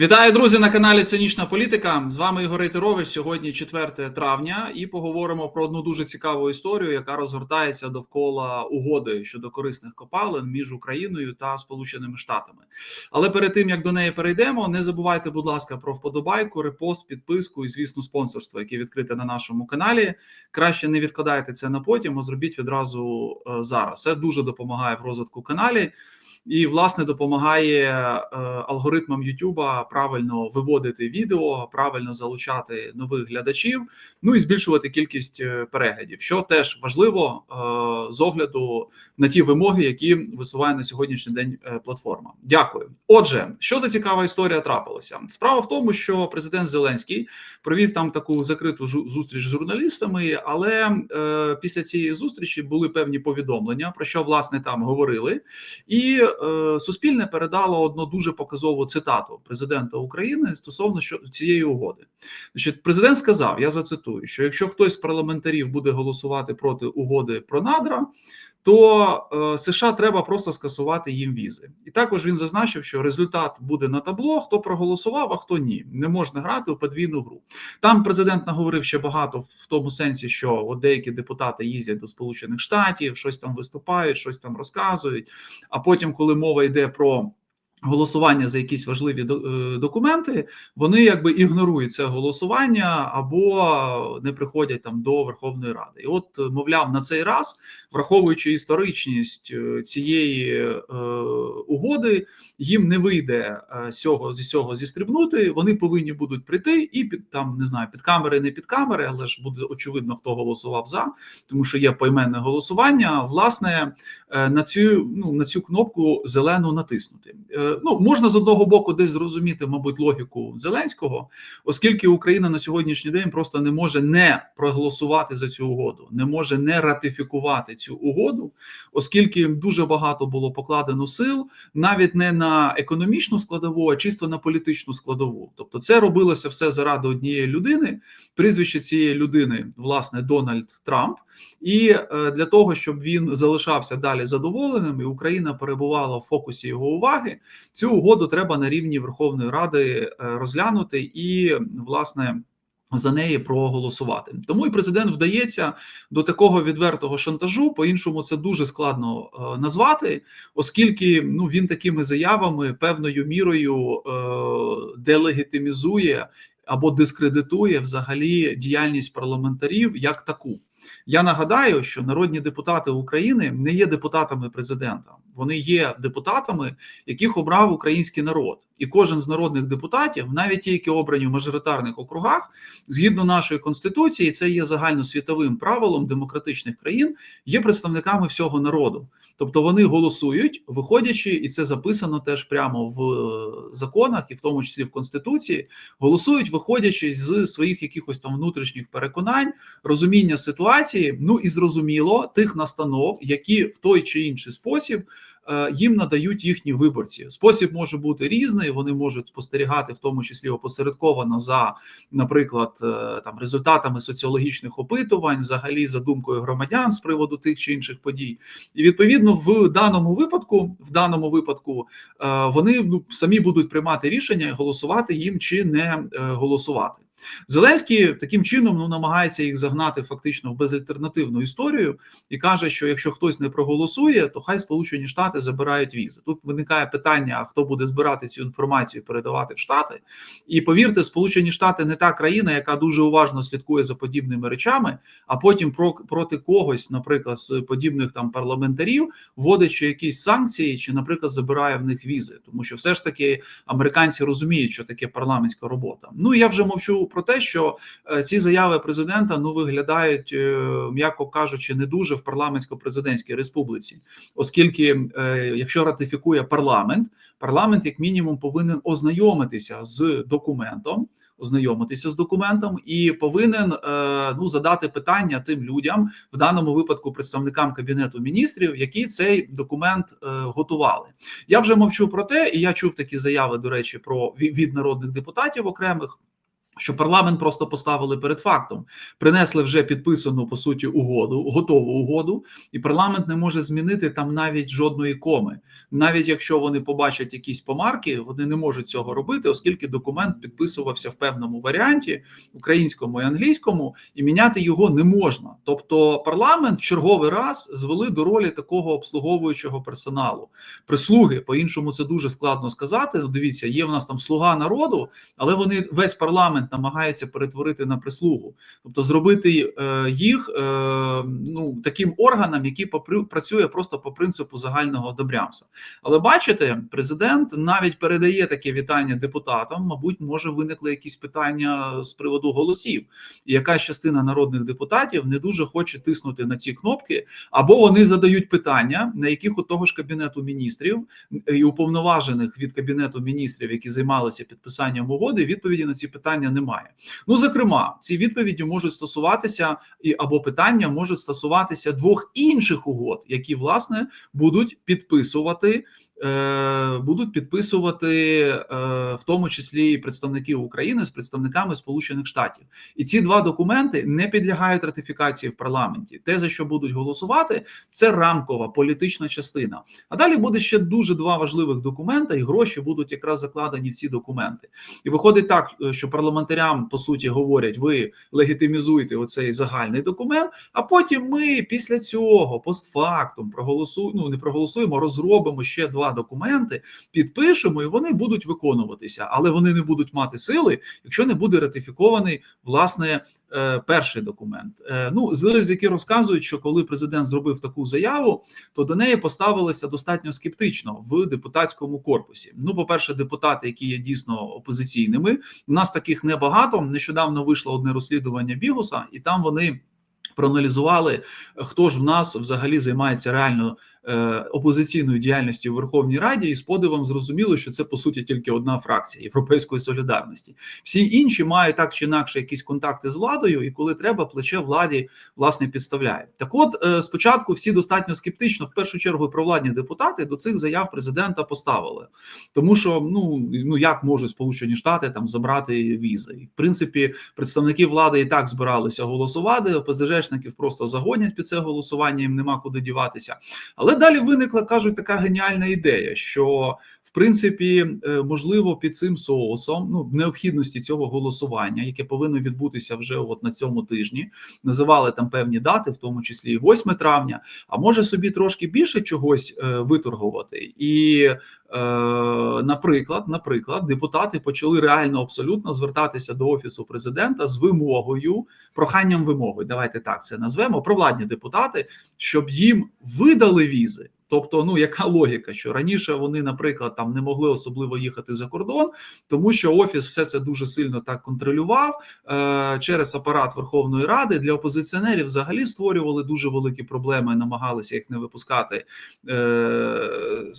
Вітаю, друзі, на каналі Цинічна Політика. З вами Ігор Рейтерович. Сьогодні 4 травня, і поговоримо про одну дуже цікаву історію, яка розгортається довкола угоди щодо корисних копалин між Україною та Сполученими Штатами. Але перед тим як до неї перейдемо, не забувайте, будь ласка, про вподобайку, репост, підписку і, звісно, спонсорство, яке відкрите на нашому каналі. Краще не відкладайте це на потім, а зробіть відразу е, зараз. Це дуже допомагає в розвитку каналі і власне допомагає е, алгоритмам Ютуба правильно виводити відео, правильно залучати нових глядачів, ну і збільшувати кількість е, переглядів, що теж важливо е, з огляду на ті вимоги, які висуває на сьогоднішній день платформа. Дякую. Отже, що за цікава історія трапилася? Справа в тому, що президент Зеленський провів там таку закриту зустріч з журналістами, але е, після цієї зустрічі були певні повідомлення, про що власне там говорили, і Суспільне передало одну дуже показову цитату президента України стосовно цієї угоди. Значить, президент сказав: я зацитую, що якщо хтось з парламентарів буде голосувати проти угоди про надра. То е, США треба просто скасувати їм візи, і також він зазначив, що результат буде на табло: хто проголосував, а хто ні. Не можна грати у подвійну гру. Там президент наговорив ще багато в тому сенсі, що от деякі депутати їздять до Сполучених Штатів, щось там виступають, щось там розказують. А потім, коли мова йде про голосування за якісь важливі е, документи, вони якби ігнорують це голосування або не приходять там до Верховної Ради. І от, е, мовляв, на цей раз, враховуючи історичність е, цієї е, угоди, їм не вийде цього зі цього зістрибнути. Вони повинні будуть прийти і під там не знаю, під камери, не під камери, але ж буде очевидно, хто голосував за, тому що є поіменне голосування. Власне, на цю ну на цю кнопку зелену натиснути. Ну можна з одного боку десь зрозуміти, мабуть, логіку Зеленського, оскільки Україна на сьогоднішній день просто не може не проголосувати за цю угоду, не може не ратифікувати цю угоду, оскільки дуже багато було покладено сил навіть не на економічну складову, а чисто на політичну складову. Тобто, це робилося все заради однієї людини. Прізвище цієї людини, власне, Дональд Трамп. І е, для того, щоб він залишався далі задоволеним, і Україна перебувала в фокусі його уваги, цю угоду треба на рівні Верховної Ради е, розглянути і власне. За неї проголосувати, тому і президент вдається до такого відвертого шантажу. По іншому це дуже складно е, назвати, оскільки ну він такими заявами певною мірою е, делегітимізує або дискредитує взагалі діяльність парламентарів як таку. Я нагадаю, що народні депутати України не є депутатами президента, вони є депутатами, яких обрав український народ, і кожен з народних депутатів, навіть ті, які обрані в мажоритарних округах, згідно нашої конституції, це є загальносвітовим правилом демократичних країн, є представниками всього народу. Тобто вони голосують, виходячи, і це записано теж прямо в е, законах, і в тому числі в конституції, голосують, виходячи з своїх якихось там внутрішніх переконань, розуміння ситуації. Ну і зрозуміло тих настанов, які в той чи інший спосіб їм надають їхні виборці. Спосіб може бути різний. Вони можуть спостерігати, в тому числі опосередковано за, наприклад, е, там результатами соціологічних опитувань, взагалі за думкою громадян з приводу тих чи інших подій. І відповідно в даному випадку, в даному випадку, е, вони ну самі будуть приймати рішення голосувати їм чи не е, голосувати. Зеленський таким чином ну намагається їх загнати фактично в безальтернативну історію і каже, що якщо хтось не проголосує, то хай Сполучені Штати забирають візи. Тут виникає питання: хто буде збирати цю інформацію, передавати в Штати. І повірте, Сполучені Штати не та країна, яка дуже уважно слідкує за подібними речами, а потім про проти когось, наприклад, з подібних там парламентарів, вводить якісь санкції, чи, наприклад, забирає в них візи, тому що все ж таки американці розуміють, що таке парламентська робота. Ну я вже мовчу про те, що е, ці заяви президента ну виглядають, е, м'яко кажучи, не дуже в парламентсько-президентській республіці, оскільки е, якщо ратифікує парламент, парламент як мінімум повинен ознайомитися з документом. Ознайомитися з документом і повинен ну задати питання тим людям, в даному випадку представникам кабінету міністрів, які цей документ готували. Я вже мовчу про те, і я чув такі заяви, до речі, про від народних депутатів окремих Що парламент просто поставили перед фактом, принесли вже підписану по суті угоду, готову угоду, і парламент не може змінити там навіть жодної коми. Навіть якщо вони побачать якісь помарки, вони не можуть цього робити, оскільки документ підписувався в певному варіанті українському і англійському, і міняти його не можна. Тобто, парламент черговий раз звели до ролі такого обслуговуючого персоналу, прислуги. По іншому це дуже складно сказати. Ну, Дивіться, є в нас там слуга народу, але вони весь парламент намагаються перетворити на прислугу, тобто зробити е, їх е, ну таким органом, який працює просто по принципу загального добрямса. Але бачите, президент навіть передає таке вітання депутатам. Мабуть, може виникли якісь питання з приводу голосів, і якась частина народних депутатів не дуже хоче тиснути на ці кнопки, або вони задають питання, на яких у того ж кабінету міністрів і уповноважених від кабінету міністрів, які займалися підписанням угоди, відповіді на ці питання немає. Ну зокрема, ці відповіді можуть стосуватися і або питання можуть стосуватися двох інших угод, які власне будуть підписувати. Е, будуть підписувати е, в тому числі і представники України з представниками Сполучених Штатів, і ці два документи не підлягають ратифікації в парламенті. Те за що будуть голосувати, це рамкова політична частина. А далі буде ще дуже два важливих документи, і гроші будуть якраз закладені в ці документи. І виходить так, що парламентарям по суті говорять: ви легітимізуєте оцей загальний документ. А потім ми після цього постфактум проголосуємо, ну не проголосуємо, розробимо ще два документи, підпишемо, і вони будуть виконуватися, але вони не будуть мати сили, якщо не буде ратифікований власне. Перший документ, ну з які розказують, що коли президент зробив таку заяву, то до неї поставилися достатньо скептично в депутатському корпусі. Ну, по перше, депутати, які є дійсно опозиційними, у нас таких небагато. Нещодавно вийшло одне розслідування Бігуса, і там вони проаналізували, хто ж в нас взагалі займається реально Е, опозиційної діяльності в Верховній Раді, і з подивом зрозуміло, що це по суті тільки одна фракція Європейської солідарності. Всі інші мають так чи інакше якісь контакти з владою, і коли треба, плече владі власне підставляє. Так, от е, спочатку всі достатньо скептично, в першу чергу, провладні депутати до цих заяв президента поставили, тому що ну ну як можуть Сполучені Штати там забрати візи, і в принципі представники влади і так збиралися голосувати. ОПЗЖників просто загонять під це голосування. Їм нема куди діватися, але далі виникла кажуть така геніальна ідея, що в принципі е, можливо під цим соусом ну необхідності цього голосування, яке повинно відбутися вже от на цьому тижні, називали там певні дати, в тому числі і 8 травня. А може собі трошки більше чогось е, виторгувати і. Е, наприклад, наприклад, депутати почали реально абсолютно звертатися до офісу президента з вимогою, проханням вимоги. Давайте так це назвемо провладні депутати, щоб їм видали візи. Тобто, ну яка логіка, що раніше вони, наприклад, там не могли особливо їхати за кордон, тому що офіс все це дуже сильно так контролював е, через апарат Верховної Ради для опозиціонерів. Взагалі створювали дуже великі проблеми, намагалися їх не випускати, е,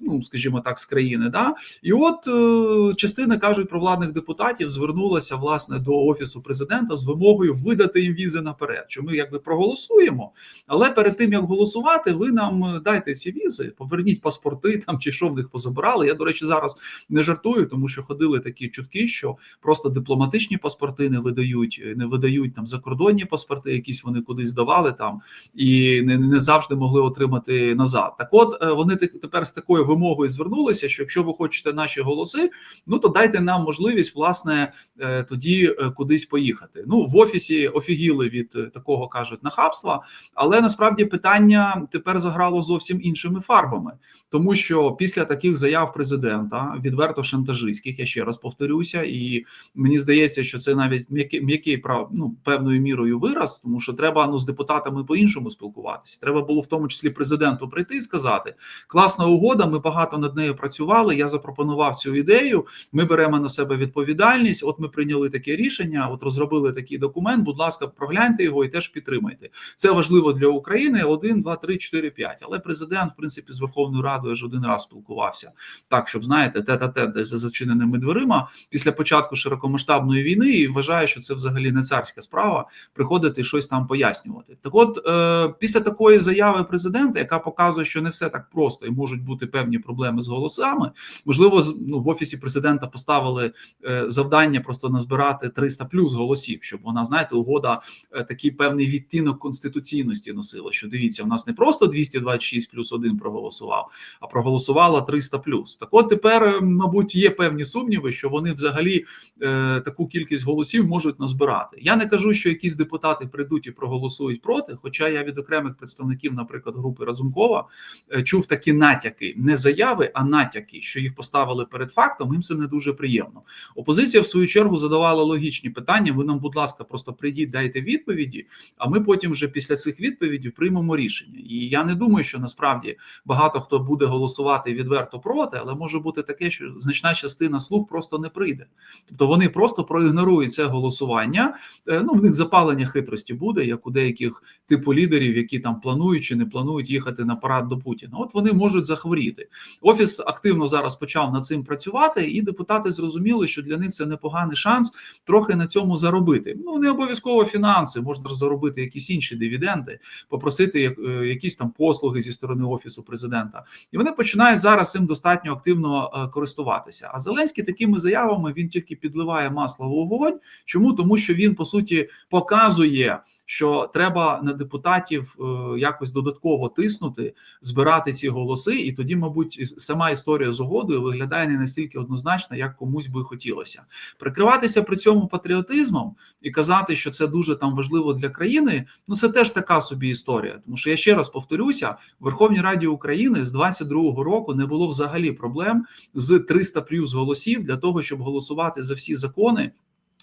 ну скажімо так, з країни. Да? І от е, частина кажуть про владних депутатів звернулася власне до офісу президента з вимогою видати їм візи наперед. Що ми якби проголосуємо, але перед тим як голосувати, ви нам дайте ці візи візи, поверніть паспорти там чи що в них позабирали. Я, до речі, зараз не жартую, тому що ходили такі чутки, що просто дипломатичні паспорти не видають, не видають там закордонні паспорти, якісь вони кудись здавали там і не, не завжди могли отримати назад. Так, от е, вони тепер з такою вимогою звернулися, що якщо ви хочете наші голоси, ну то дайте нам можливість власне е, тоді е, кудись поїхати. Ну в офісі офігіли від такого кажуть нахабства, але насправді питання тепер заграло зовсім іншими фарбами, тому що після таких заяв президента відверто шантажистських, я ще раз повторюся, і мені здається, що це навіть м'який ну певною мірою вираз, тому що треба ну з депутатами по іншому спілкуватися. Треба було в тому числі президенту прийти і сказати: класна угода, ми багато над нею працювали. Я запропонував цю ідею. Ми беремо на себе відповідальність. От ми прийняли таке рішення. От розробили такий документ. Будь ласка, прогляньте його і теж підтримайте. Це важливо для України. Один, два, три, чотири, п'ять. Але президент в принципі принципі з Верховною Радою аж один раз спілкувався. Так, щоб знаєте, те та те десь за зачиненими дверима після початку широкомасштабної війни, і вважаю, що це взагалі не царська справа приходити і щось там пояснювати. Так, от е, після такої заяви президента, яка показує, що не все так просто і можуть бути певні проблеми з голосами, можливо, ну, в офісі президента поставили е, завдання просто назбирати 300 плюс голосів, щоб вона, знаєте, угода е, такий певний відтінок конституційності носила. Що дивіться, в нас не просто 226 плюс 1 проголосував, а проголосувало 300 плюс. Так, от тепер, е, мабуть, є певні сумніви, що вони взагалі е, таку кількість голосів можуть назбирати. Я не кажу, що якісь депутати прийдуть і проголосують проти. Хоча я від окремих представників, наприклад, групи Разумкова, е, чув такі натяки, не заяви, а натяки, що їх поставили перед фактом. Їм це не дуже приємно. Опозиція в свою чергу задавала логічні питання. Ви нам, будь ласка, просто прийдіть, дайте відповіді. А ми потім вже після цих відповідей приймемо рішення. І я не думаю, що насправді багато хто буде голосувати відверто проти, але може бути таке, що значна частина слуг просто не прийде. Тобто вони просто проігнорують це голосування. Е, Ну, в них запалення хитрості буде, як у деяких типу лідерів, які там планують чи не планують їхати на парад до Путіна. От вони можуть захворіти. Офіс активно зараз почав над цим працювати, і депутати зрозуміли, що для них це непоганий шанс трохи на цьому заробити. Ну не обов'язково фінанси, можна заробити якісь інші дивіденди, попросити е, якісь там послуги зі сторони офісу президента. І вони починають зараз цим достатньо активно е, користуватися. А Зеленський такими заявами він тільки підливає масло в вогонь. Чому тому, що він по суті показує. Що треба на депутатів е, якось додатково тиснути, збирати ці голоси, і тоді, мабуть, сама історія з угодою виглядає не настільки однозначно, як комусь би хотілося. Прикриватися при цьому патріотизмом і казати, що це дуже там важливо для країни. Ну це теж така собі історія. Тому що я ще раз повторюся: в Верховній Раді України з 22-го року не було взагалі проблем з 300 плюс голосів для того, щоб голосувати за всі закони.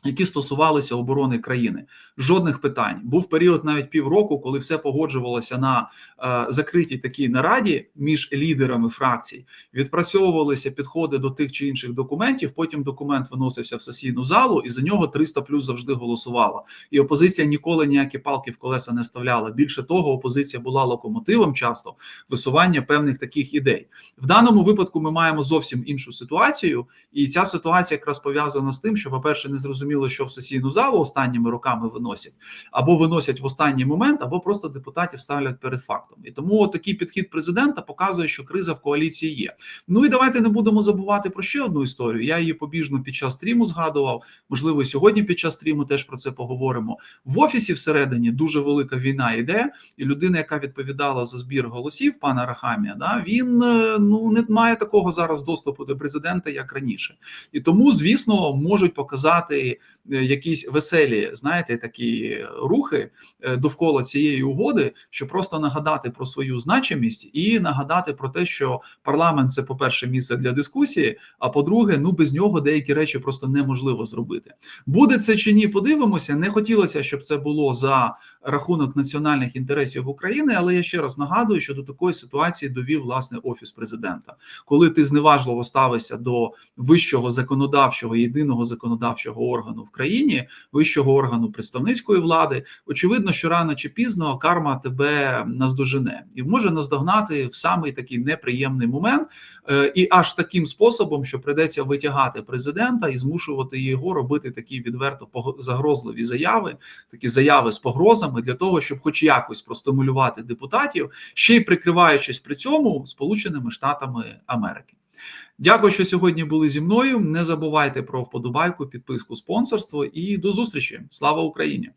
Які стосувалися оборони країни, жодних питань. Був період навіть півроку, коли все погоджувалося на е, закритій такій нараді між лідерами фракцій, відпрацьовувалися підходи до тих чи інших документів. Потім документ виносився в сесійну залу, і за нього 300 плюс завжди голосувала. І опозиція ніколи ніякі палки в колеса не ставляла. Більше того, опозиція була локомотивом часто висування певних таких ідей. В даному випадку ми маємо зовсім іншу ситуацію, і ця ситуація якраз пов'язана з тим, що, по-перше, не зрозуміло, що в сесійну залу останніми роками виносять, або виносять в останній момент, або просто депутатів ставлять перед фактом. І тому такий підхід президента показує, що криза в коаліції є. Ну і давайте не будемо забувати про ще одну історію. Я її побіжно під час стріму згадував. Можливо, сьогодні під час стріму теж про це поговоримо. В офісі всередині дуже велика війна йде, і людина, яка відповідала за збір голосів, пана Рахамія, да він е, ну не має такого зараз доступу до президента, як раніше, і тому, звісно, можуть показати якісь веселі, знаєте, такі рухи е, довкола цієї угоди, щоб просто нагадати про свою значимість і нагадати про те, що парламент це, по-перше, місце для дискусії. А по-друге, ну без нього деякі речі просто неможливо зробити. Буде це чи ні, подивимося. Не хотілося, щоб це було за рахунок національних інтересів України, але я ще раз нагадую, що до такої ситуації довів власне офіс президента, коли ти зневажливо ставишся до вищого законодавчого єдиного законодавчого органу в країні, вищого органу представницької влади. Очевидно, що рано чи пізно карма тебе наздожене і може наздогнати в самий такий неприємний момент, е, і аж таким способом, що придеться витягати президента і змушувати його робити такі відверто загрозливі заяви, такі заяви з погрозами для того, щоб, хоч якось, простимулювати депутатів, ще й прикриваючись при цьому Сполученими Штатами Америки. Дякую, що сьогодні були зі мною. Не забувайте про вподобайку, підписку, спонсорство і до зустрічі. Слава Україні!